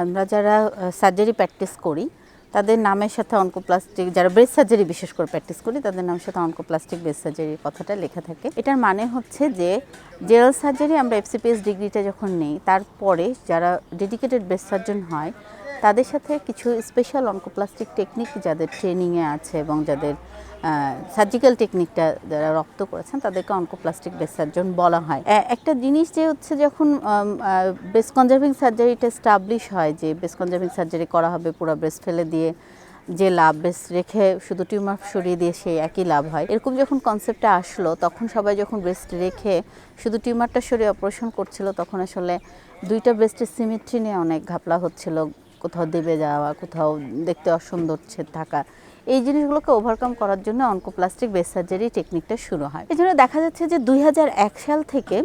আমরা যারা surgery practice করি, তাদের নামের সাথে অঙ্কোপ্লাস্টিক, যারা ব্রেস্ট সার্জারি বিশেষ করে প্র্যাকটিস করি, তাদের নামের সাথে অনকোপ্লাস্টিক ব্রেস্ট সার্জারির কথাটা লেখা থাকে। এটার মানে হচ্ছে যে জেনারেল সার্জারি আমরা এফসিপিএস ডিগ্রিটা যখন নেই, তারপরে যারা ডেডিকেটেড ব্রেস্ট সার্জন হয়, তাদের সাথে কিছু স্পেশাল অঙ্কোপ্লাস্টিক টেকনিক যাদের ট্রেনিংয়ে আছে এবং যাদের সার্জিক্যাল টেকনিকটা যারা রপ্ত করেছেন, তাদেরকে অঙ্কোপ্লাস্টিক ব্রেস্ট সার্জন বলা হয়। একটা জিনিস যে হচ্ছে যখন ব্রেস্ট কনজার্ভিং সার্জারিটা স্টাবলিশ হয় যে ব্রেস্ট কনজার্ভিং সার্জারি করা হবে পুরো ব্রেস্ট ফেলে দিয়ে যে লাভ ব্রেস্ট রেখে শুধু টিউমার সরিয়ে দিয়ে সেই একই লাভ হয়। এরকম যখন কনসেপ্টটা আসলো, তখন সবাই যখন ব্রেস্ট রেখে শুধু টিউমারটা সরিয়ে অপারেশন করছিল, তখন আসলে দুইটা ব্রেস্টের সিমেট্রি নিয়ে অনেক ঘাপলা হচ্ছিল। কোথাও দেবে যাওয়া, কোথাও দেখতে অসুন্দর থাকা। এই জিনিসগুলোকে ওভারকাম করার জন্য অনকোপ্লাস্টিক বেস সার্জারি টেকনিকটা শুরু হয়। এই জন্য দেখা যাচ্ছে যে দুই হাজার এক সাল থেকে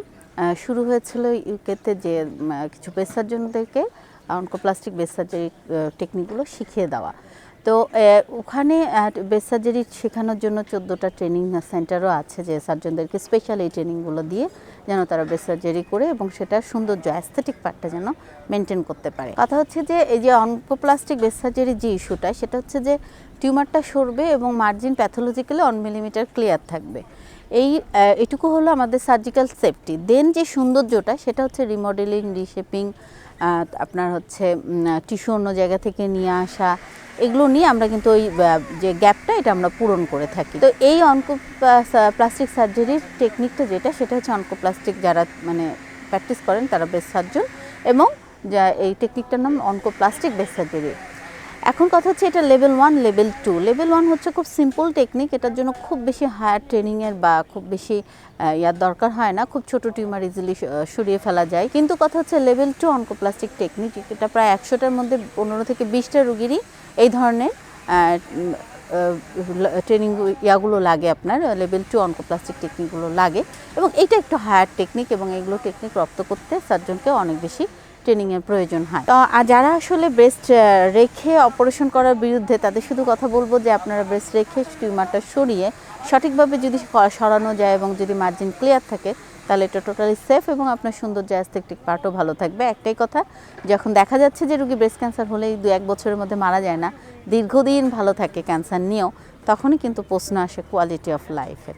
শুরু হয়েছিল ইউকেতে যে কিছু বেস সার্জনদেরকে অনকোপ্লাস্টিক বেস সার্জারি টেকনিকগুলো শিখিয়ে দেওয়া। তো ওখানে বেস সার্জারি শেখানোর জন্য চোদ্দোটা ট্রেনিং সেন্টারও আছে যে সার্জনদেরকে স্পেশাল এই ট্রেনিংগুলো দিয়ে যেন তারা বেস সার্জারি করে এবং সেটা সৌন্দর্য অ্যাস্থেটিক পার্টটা যেন মেনটেন করতে পারে। কথা হচ্ছে যে, এই যে অনকোপ্লাস্টিক বেস সার্জারি যে ইস্যুটা, সেটা হচ্ছে যে টিউমারটা সরবে এবং margin pathologically one millimetre clear থাকবে। এই এটুকু হলো আমাদের সার্জিক্যাল সেফটি দেন যে সৌন্দর্যটা, সেটা হচ্ছে রিমডেলিং রিশেপিং আপনার হচ্ছে টিস্যু অন্য জায়গা থেকে নিয়ে আসা, এগুলো নিয়ে আমরা কিন্তু ওই যে গ্যাপটা এটা আমরা পূরণ করে থাকি। তো এই অনকো প্লাস্টিক সার্জারির টেকনিকটা যেটা, সেটা হচ্ছে অনকোপ্লাস্টিক যারা মানে প্র্যাকটিস করেন, তারা বেস্ট সার্জন এবং যা, এই টেকনিকটার নাম অনকোপ্লাস্টিক বেস্ট সার্জারি এখন কথা হচ্ছে এটা level one level two level one হচ্ছে খুব সিম্পল টেকনিক এটার জন্য খুব বেশি হায়ার ট্রেনিংয়ের বা খুব বেশি ইয়ার দরকার হয় না। খুব ছোট টিউমার ইজিলি সরিয়ে ফেলা যায়। কিন্তু কথা হচ্ছে লেভেল টু অনকোপ্লাস্টিক টেকনিক এটা প্রায় একশোটার মধ্যে পনেরো থেকে বিশটা রুগীরই এই ধরনের ট্রেনিং ইয়াগুলো লাগে আপনার। লেভেল টু অনকোপ্লাস্টিক টেকনিকগুলো লাগে। এবং এটা একটু হায়ার টেকনিক এবং এগুলো টেকনিক রপ্ত করতে সার্জনকে অনেক বেশি ট্রেনিংয়ের প্রয়োজন হয়। তো যারা আসলে ব্রেস্ট রেখে অপারেশন করার বিরুদ্ধে তাদের শুধু কথা বলব যে আপনারা ব্রেস্ট রেখে টিউমারটা সরিয়ে সঠিকভাবে যদি সরানো যায় এবং যদি মার্জিন ক্লিয়ার থাকে, তাহলে এটা টোটালি সেফ এবং আপনার সৌন্দর্য অ্যাস্থেটিক পার্টও ভালো থাকবে। একটাই কথা, যখন দেখা যাচ্ছে যে রুগী ব্রেস্ট ক্যান্সার হলেই দু এক বছরের মধ্যে মারা যায় না, দীর্ঘদিন ভালো থাকে ক্যান্সার নিয়েও, তখনই কিন্তু প্রশ্ন আসে কোয়ালিটি অফ লাইফের